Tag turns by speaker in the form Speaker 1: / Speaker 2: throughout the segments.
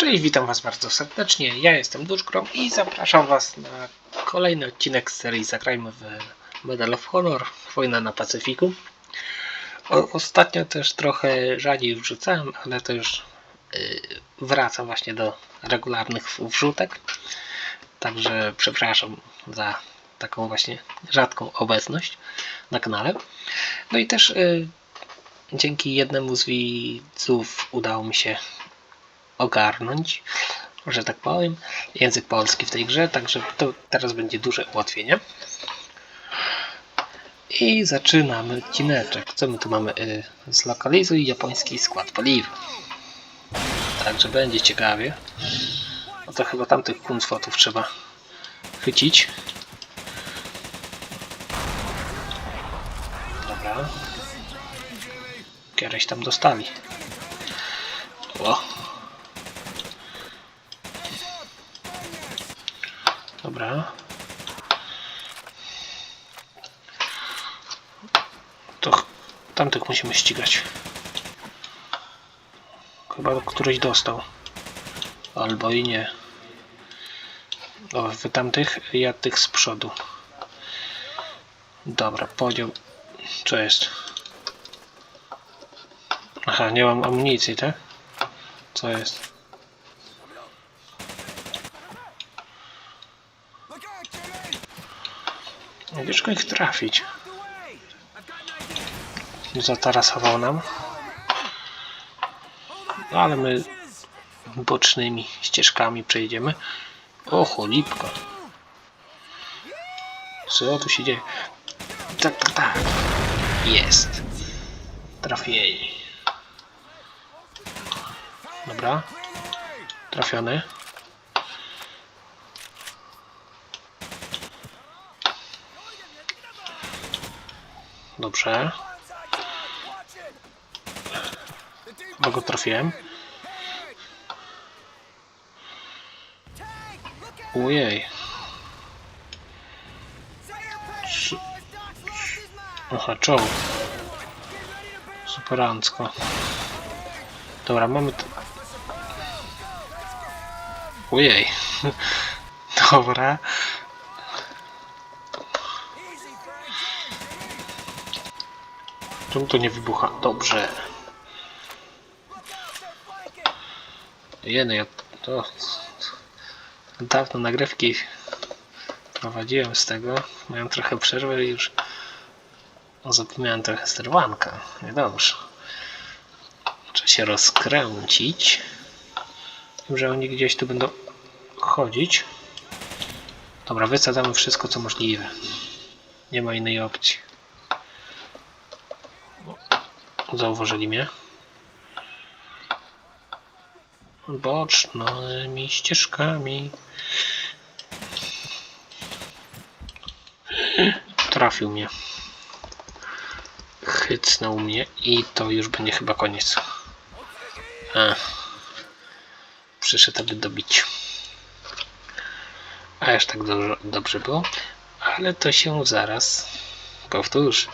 Speaker 1: Cześć, witam Was bardzo serdecznie. Ja jestem Duszkrom i zapraszam Was na kolejny odcinek z serii Zagrajmy w Medal of Honor Wojna na Pacyfiku. O, ostatnio też trochę rzadziej wrzucałem, ale to już yy, wraca właśnie do regularnych wrzutek. Także przepraszam za taką właśnie rzadką obecność na kanale. No i też yy, dzięki jednemu z widzów udało mi się ogarnąć, że tak powiem, język polski w tej grze, także to teraz będzie duże ułatwienie. I zaczynamy odcineczek. Co my tu mamy? Y, Zlokalizuj japoński skład paliwa. Także będzie ciekawie. No to chyba tamtych kunstwotów trzeba chycić. Dobra. Kiedyś tam dostali. O. Dobra. To ch- tamtych musimy ścigać. Chyba któryś dostał. Albo i nie. O, wy tamtych, ja tych z przodu. Dobra, podział. Co jest? Aha, nie mam amunicji, tak? Co jest? No, Ciężko ich trafić. Zatarasował nam. No, ale my bocznymi ścieżkami przejdziemy. O, cholipka. Co tu się dzieje? Tak, tak, tak. Jest. Trafieni. Dobra. Trafiony. Dobrze. Chyba go trafiłem. Ojej. Aha, czołg. Superancko. Dobra, mamy... Ojej. Dobra. Czemu to nie wybucha? Dobrze. Jeny, ja to... Dawno nagrywki prowadziłem z tego. Miałem trochę przerwę i już zapomniałem trochę sterwanka. Niedobrze. Trzeba się rozkręcić. Wiem, że oni gdzieś tu będą chodzić. Dobra, wysadzamy wszystko co możliwe. Nie ma innej opcji. Zauważyli mnie. Bocznymi ścieżkami. Trafił mnie. Chycnął mnie i to już będzie chyba koniec. A. Przyszedł, aby dobić. A aż tak dobrze, dobrze było. Ale to się zaraz powtórzy.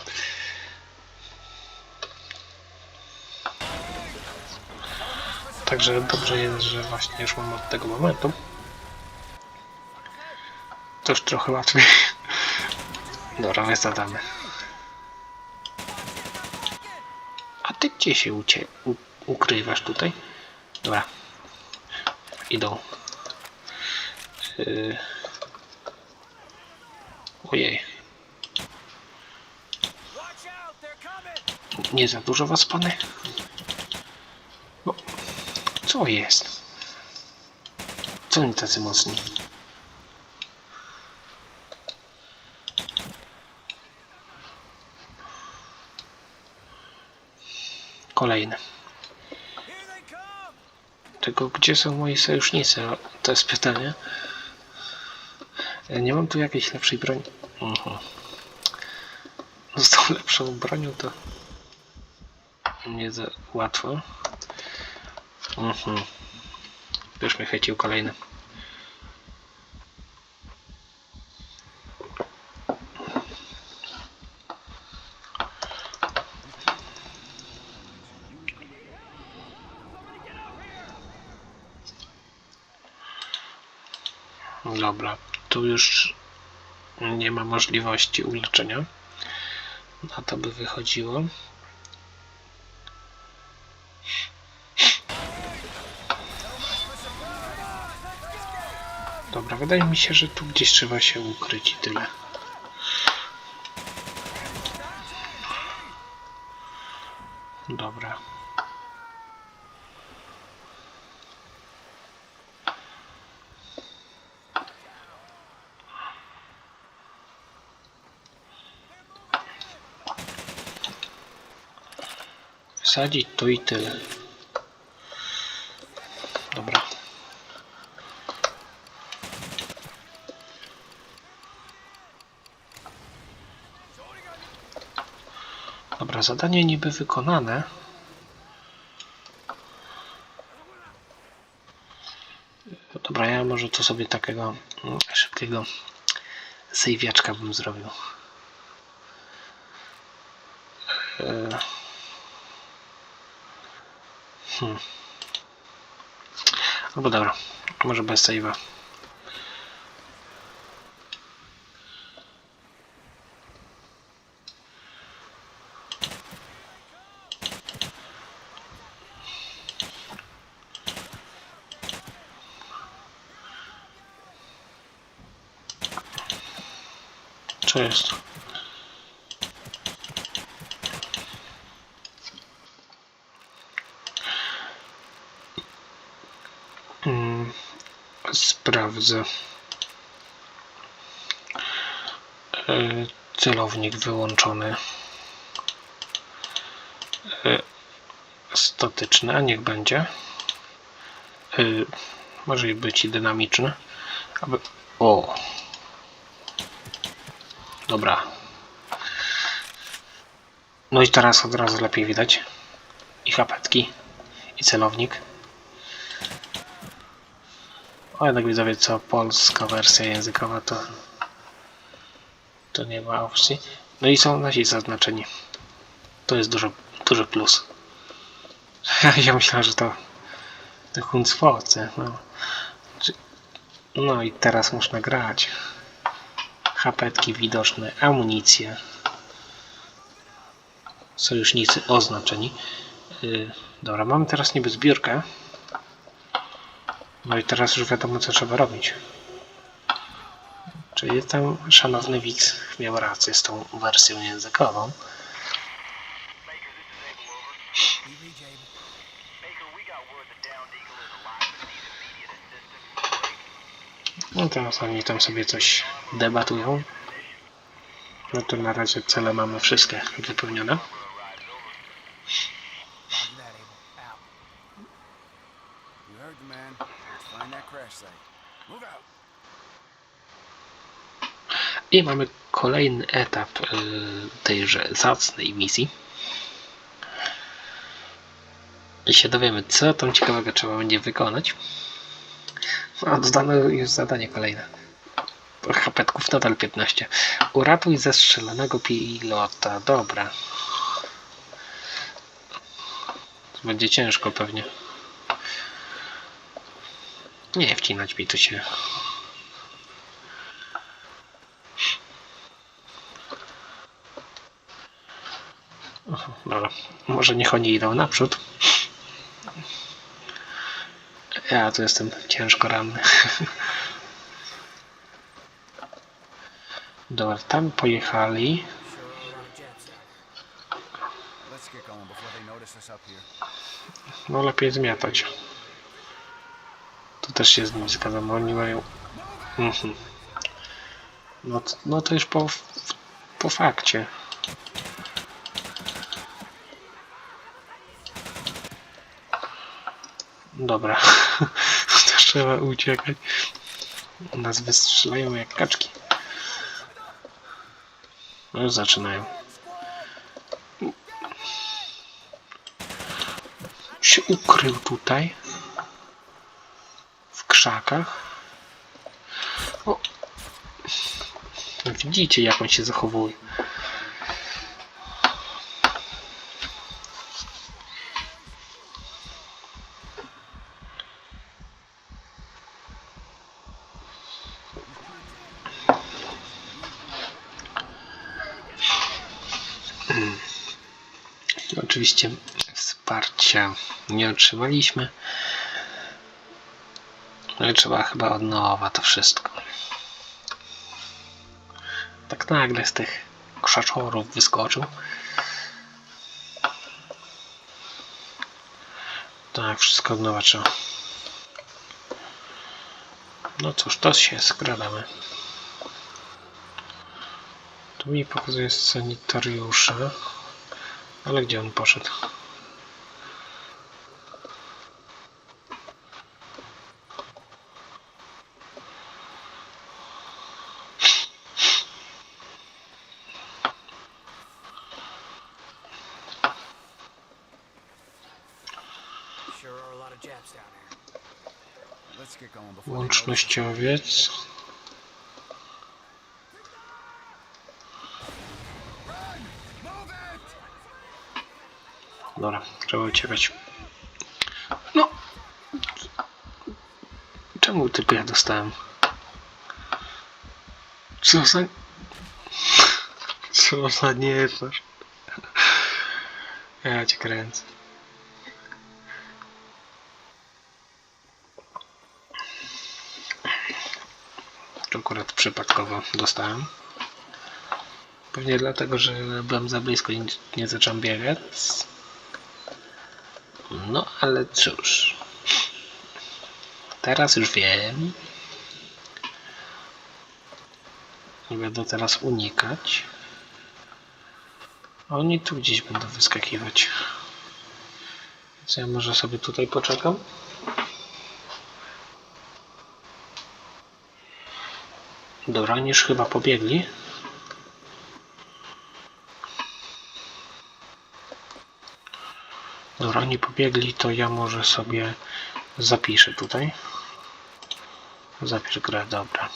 Speaker 1: Także dobrze jest, że właśnie już mam od tego momentu. To już trochę łatwiej. Dobra, wysadzamy. A ty gdzie się ucie ukrywasz tutaj? Dobra. Idą. Yy. Ojej. Nie za dużo was, pany? Co jest? Co oni tacy mocni? Kolejny. Tylko gdzie są moi sojusznicy? To jest pytanie. Nie mam tu jakiejś lepszej broni. Mhm. Z tą lepszą bronią to nie za łatwo. Mhm. Już mnie chwycił kolejny. Dobra, tu już nie ma możliwości uleczenia. Na to by wychodziło. Dobra, wydaje mi się, że tu gdzieś trzeba się ukryć i tyle. Dobra. Wsadzić to i tyle. Dobra. Dobra, zadanie niby wykonane. No Dobra, ja może to sobie takiego mm, szybkiego sejwiaczka bym zrobił. E, Hmm. Albo dobra, może bez save'a. Co? Mm, Sprawdzę. E, Celownik wyłączony. E, Statyczny, a niech będzie. E, Może być i dynamiczny. O! Dobra. No i teraz od razu lepiej widać. I chapetki. I celownik. O, jednak widzowie, co polska wersja językowa, to, to nie ma opcji. No i są nasi zaznaczeni. To jest dużo, duży plus. ja myślałem, że to, to Hunsfoce. No. No i teraz można grać. Chapetki widoczne, amunicję. Sojusznicy oznaczeni. Yy, dobra, mamy teraz niby zbiórkę. No i teraz już wiadomo, co trzeba robić. Czyli tam szanowny widz miał rację z tą wersją językową. No teraz oni tam sobie coś debatują. No to na razie cele mamy wszystkie wypełnione. I mamy kolejny etap y, tejże zacnej misji. I się dowiemy, co tam ciekawego trzeba będzie wykonać. A dodano już zadanie kolejne. Chapetków nadal 15. Uratuj zestrzelonego pilota. Dobra. To będzie ciężko pewnie. Nie wcinać mi tu się. Dobra, może niech oni idą naprzód. Ja tu jestem ciężko ranny. Dobra, tam pojechali. No lepiej zmiatać. Tu też się z nimi zgadzam, oni mają... Mhm. No, no to już po, po fakcie. Dobra. trzeba uciekać. Nas wystrzelają jak kaczki. No zaczynają. się ukrył tutaj w krzakach. O. Widzicie jak on się zachowuje. oczywiście wsparcia nie otrzymaliśmy. I trzeba chyba od nowa to wszystko. Tak nagle z tych krzaczorów wyskoczył. Tak, wszystko od nowa trzeba. No cóż, to się skradamy. Tu mi pokazuje sanitariusza. Ale gdzie on poszedł?
Speaker 2: Sure
Speaker 1: Dobra, trzeba uciekać. No! Czemu typy ja dostałem? Co za... Co za nieznasz? Ja cię kręcę. Akurat przypadkowo dostałem. Pewnie dlatego, że byłem za blisko i nie zacząłem biegać. No ale cóż. Teraz już wiem. Nie będę teraz unikać. Oni tu gdzieś będą wyskakiwać. Więc ja może sobie tutaj poczekam. Dobra, już chyba pobiegli. Dobra, oni pobiegli, to ja może sobie zapiszę tutaj. Zapisz grę, dobra.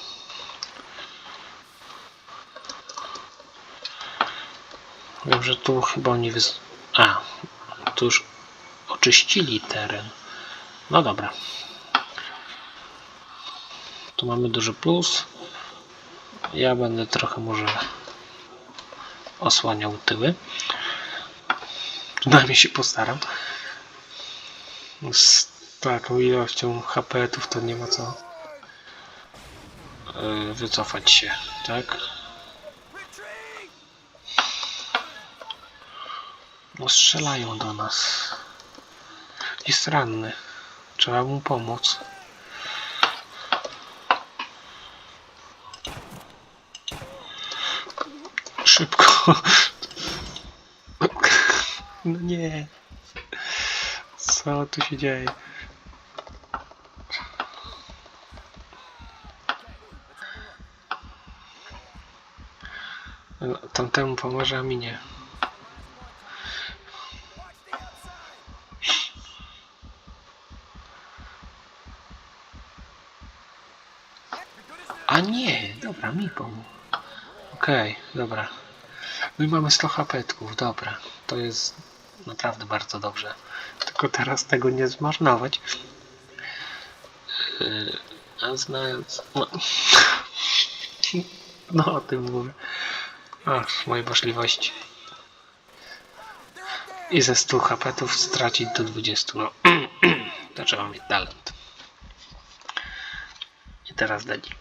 Speaker 1: Wiem, że tu chyba oni wys... A, tu już oczyścili teren. No dobra. Tu mamy duży plus. Ja będę trochę może osłaniał tyły. Przynajmniej się postaram. Z taką ilością HP-ów to nie ma co yy, wycofać się, tak? No strzelają do nas. Jest ranny. Trzeba mu pomóc. Szybko. No nie. Co tu się dzieje? No, Tamtemu pomoże, a mi nie. A nie, dobra, mi pomógł. Okej, dobra. No i mamy 100 hapetków, dobra. To jest naprawdę bardzo dobrze. Tylko teraz tego nie zmarnować. Yy, a znając... No, no o tym mówię. Ach, moje możliwości. I ze 100 hapetów stracić do 20. No, to trzeba mieć talent. I teraz Danik.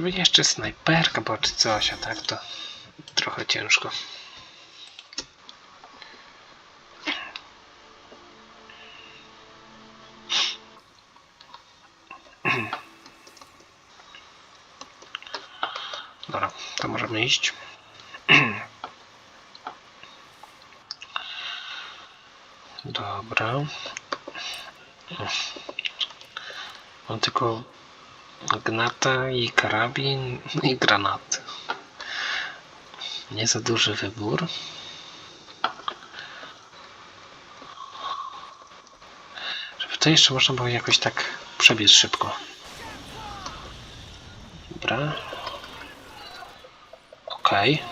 Speaker 1: Żeby jeszcze snajperka była czy coś, a tak to trochę ciężko. Dobra, to możemy iść. Dobra. Mam tylko gnata i karabin i granat. Nie za duży wybór. Żeby to jeszcze można było jakoś tak przebiec szybko. Dobra. Okej.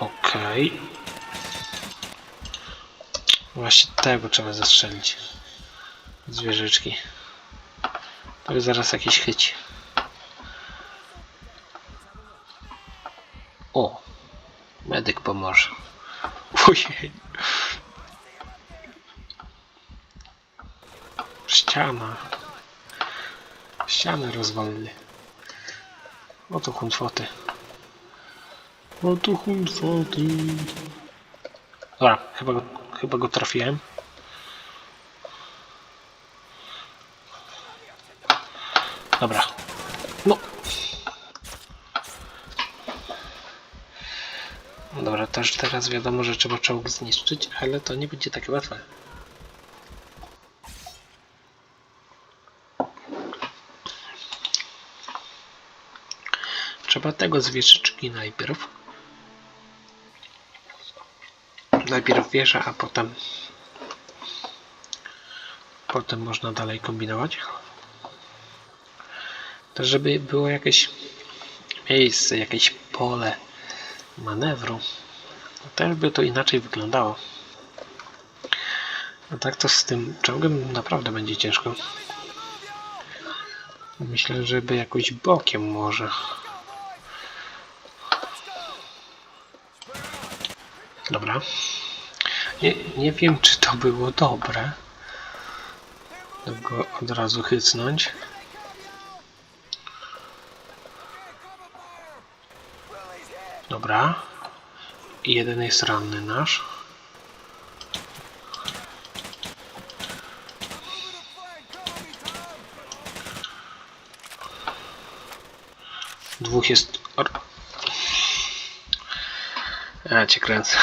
Speaker 1: Okej. Właśnie tego trzeba zastrzelić. Zwierzyczki. To zaraz jakiś chyci. O! Medyk pomoże. Ojej. Ściana. Ścianę rozwalili. Oto huntwoty. Oto huntwoty. Dobra, chyba chyba go trafiłem. Dobra. No. Dobra, też teraz wiadomo, że trzeba czołg zniszczyć, ale to nie będzie takie łatwe. Trzeba tego z wieżyczki najpierw. Najpierw wieża, a potem potem można dalej kombinować. To żeby było jakieś miejsce, jakieś pole manewru, no też by to inaczej wyglądało. A tak to z tym czołgiem naprawdę będzie ciężko. Myślę, żeby jakoś bokiem może. Dobra. Nie, nie wiem, czy to było dobre. Go od razu chycnąć. Dobra. Jeden jest ranny nasz. Dwóch jest... Ja cię kręcę.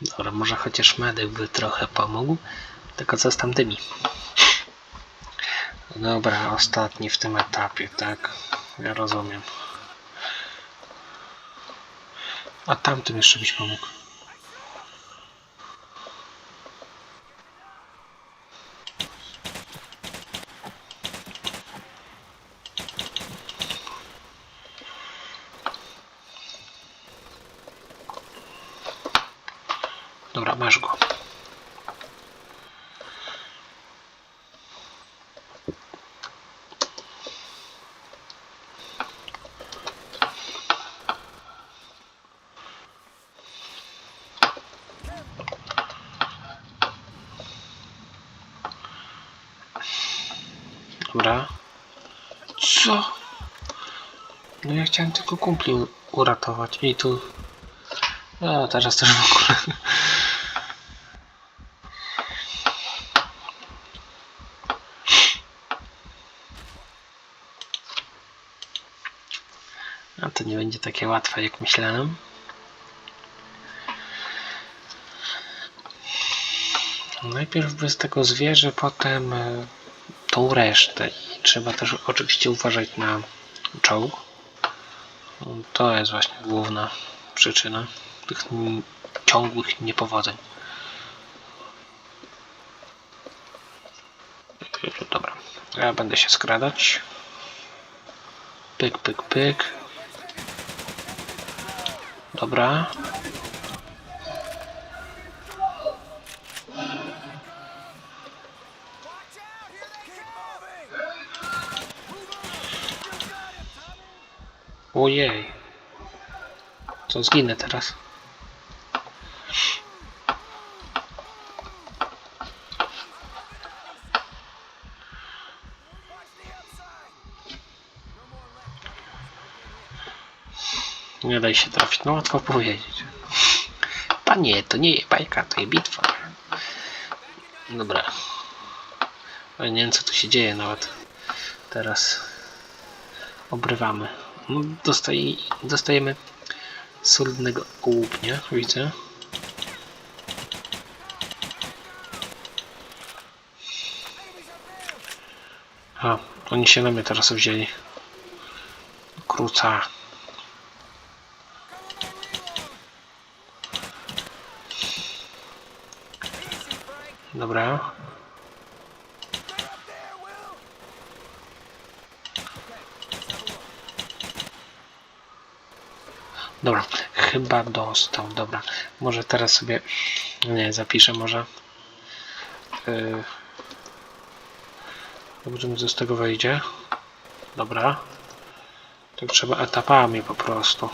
Speaker 1: Dobra, może chociaż medyk by trochę pomógł. Tylko co z tamtymi? Dobra, ostatni w tym etapie, tak? Ja rozumiem. A tamtym jeszcze byś pomógł. Dobra, masz go. Dobra. Co? No ja chciałem tylko kumpli uratować i tu... No teraz też w ogóle... będzie takie łatwe jak myślałem. Najpierw bez tego zwierzę, potem e, tą resztę. Trzeba też oczywiście uważać na czołg. To jest właśnie główna przyczyna tych ciągłych niepowodzeń. Dobra, ja będę się skradać. Pyk, pyk, pyk. Dobra. Ojej. Co zginę teraz? Nie daj się trafić, no łatwo powiedzieć. Panie, to nie jest bajka, to jest bitwa. Dobra. Ale nie wiem co tu się dzieje nawet. Teraz obrywamy. No, dostaje, dostajemy solidnego łupnia, widzę. A, oni się na mnie teraz wzięli. Kruca. Dobra. Dobra, chyba dostał. Dobra, może teraz sobie Nie, zapiszę może. Yy. Co z tego wyjdzie. Dobra. To trzeba etapami po prostu.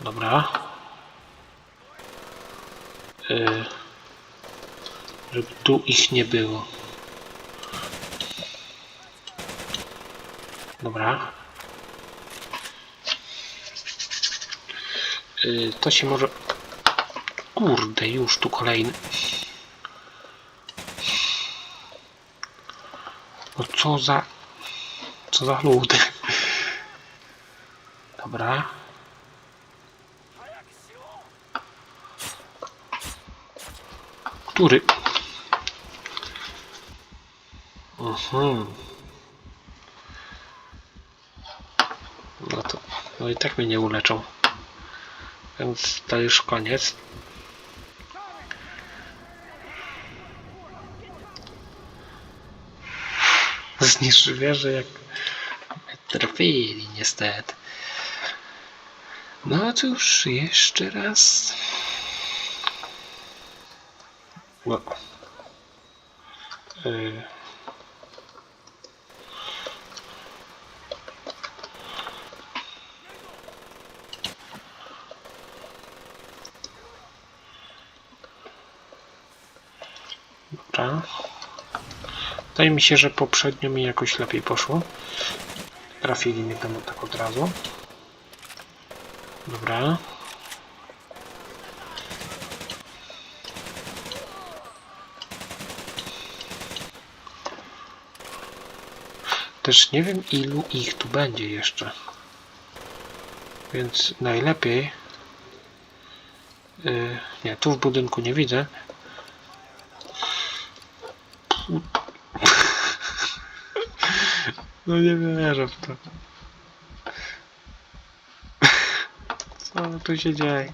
Speaker 1: Dobra. Yy. Żeby tu ich nie było. Dobra. Yy, to się może... Kurde, już tu kolejny. No co za... Co za ludy. Dobra. Który? Mhm. No to... No i tak mnie nie uleczą. Więc to już koniec. Zniszczy wieżę jak trafili niestety. No cóż, jeszcze raz. No. Y. Dobra. Wydaje mi się, że poprzednio mi jakoś lepiej poszło. Trafili mnie tam tak od razu. Dobra. Też nie wiem ilu ich tu będzie jeszcze. Więc najlepiej. Yy, nie, tu w budynku nie widzę. No nie wierzę w to. Co tu się dzieje?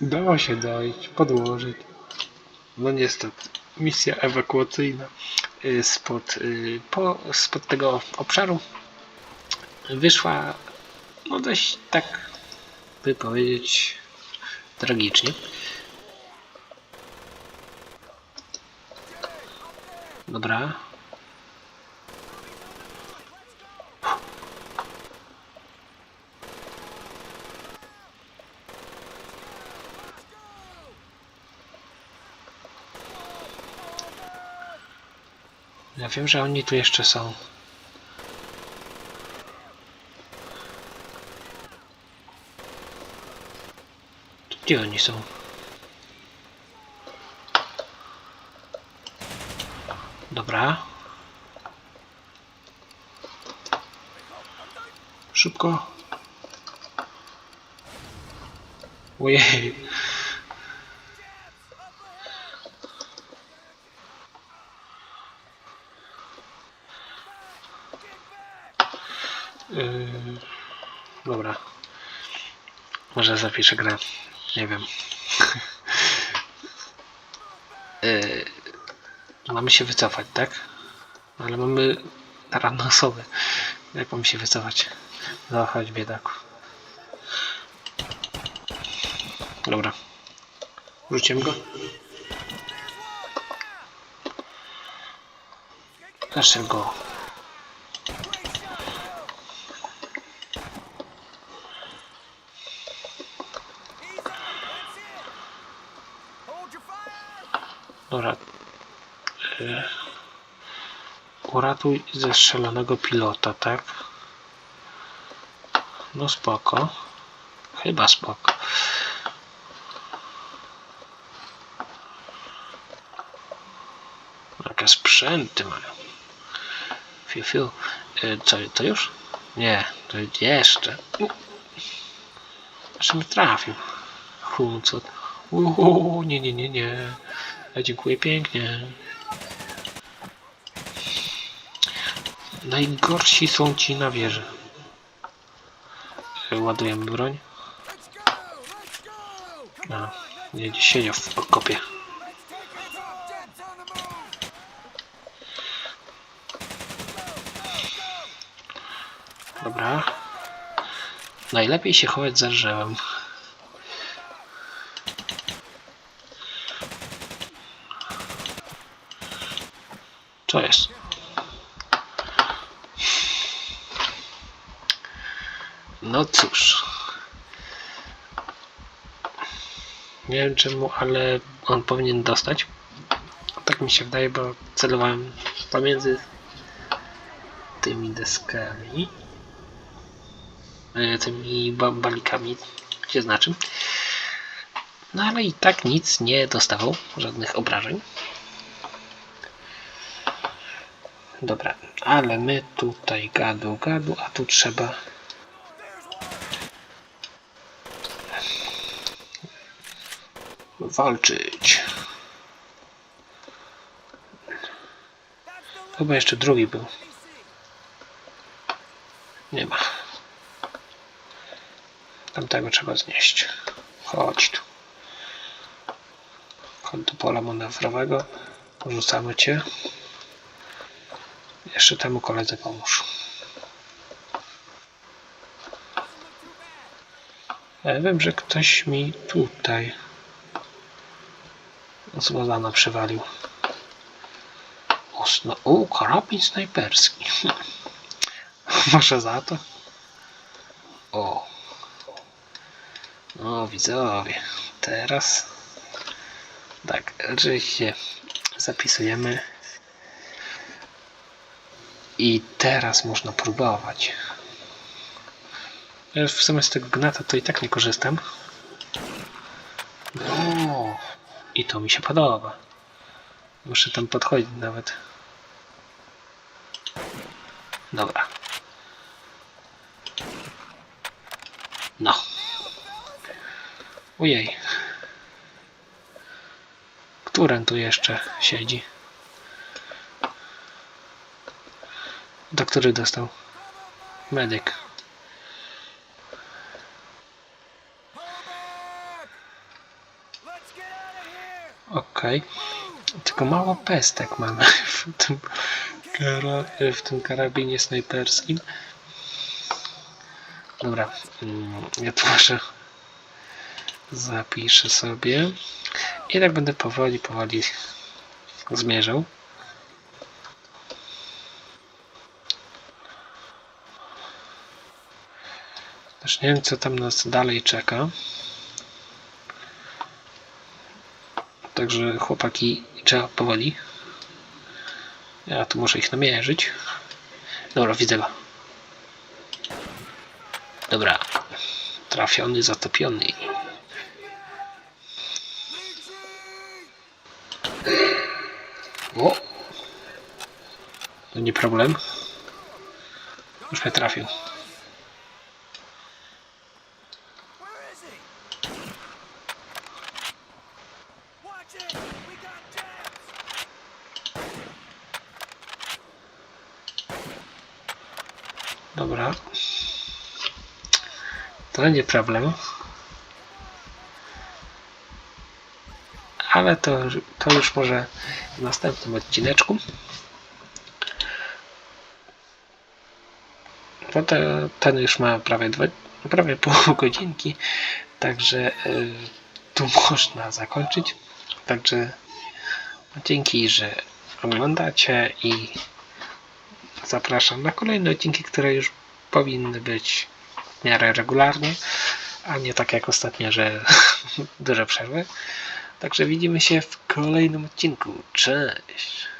Speaker 1: Dało się dojść, podłożyć. No niestety, misja ewakuacyjna y, spod, y, po, spod tego obszaru wyszła no dość tak by powiedzieć tragicznie. Dobra. Ja wiem, że oni tu jeszcze są. Gdzie oni są? Dobra. Szybko. Ojej. Yy, dobra. Może zapiszę grę. Nie wiem. yy, mamy się wycofać, tak? Ale mamy ranne osoby. Jak mamy się wycofać? Chodź biedaku. Dobra. Rzucimy go. Jeszcze go. Dobra. Uratuj zestrzelonego pilota, tak? No spoko. Chyba spoko. Jakie sprzęty mają. Fiu, fiu. Y, co, to już? Nie, to jeszcze. U. Jeszcze mi trafił. Hu, co? Uuu, nie, nie, nie, nie. Ja dziękuję pięknie. Najgorsi są ci na wieży. Y, Ładujemy broń. A, nie, siedział w okopie. Dobra. Najlepiej się chować za drzewem. Co jest? No cóż. Nie wiem czemu, ale on powinien dostać. Tak mi się wydaje, bo celowałem pomiędzy tymi deskami. e, Tymi ba- balikami, się znaczy. No ale i tak nic nie dostawał, żadnych obrażeń. Dobra, ale my tutaj gadu, gadu, a tu trzeba walczyć. Chyba jeszcze drugi był. Nie ma. Tamtego trzeba znieść. Chodź tu. Chodź pola manewrowego. Rzucamy cię. Jeszcze temu koledze pomóż. Ja wiem, że ktoś mi tutaj z Lozana przywalił. Osno. O, karabin snajperski. Może za to? O. No, widzowie. Teraz. Tak, oczywiście zapisujemy. I teraz można próbować. Ja już w sumie z tego gnata to i tak nie korzystam. No, i to mi się podoba. Muszę tam podchodzić nawet. Dobra. No. Ojej. Któren tu jeszcze siedzi? Do który dostał? Medyk.
Speaker 2: Let's get out of here!
Speaker 1: Okej. Tylko mało pestek mamy w tym, w tym karabinie snajperskim. Dobra. mm, Ja tu może zapiszę sobie. I tak będę powoli, powoli zmierzał. Też nie wiem, co tam nas dalej czeka. Także chłopaki trzeba powoli. Ja tu muszę ich namierzyć. Dobra, widzę go. Dobra. Trafiony, zatopiony. O! To nie problem. Już mnie trafił. Dobra. To nie problem. Ale to, to już może w następnym odcineczku. Bo to, ten już ma prawie, dwa, prawie pół godzinki, także y, tu można zakończyć. Także dzięki, że oglądacie i zapraszam na kolejne odcinki, które już powinny być w miarę regularnie, a nie tak jak ostatnio, że duże przerwy. Także widzimy się w kolejnym odcinku. Cześć!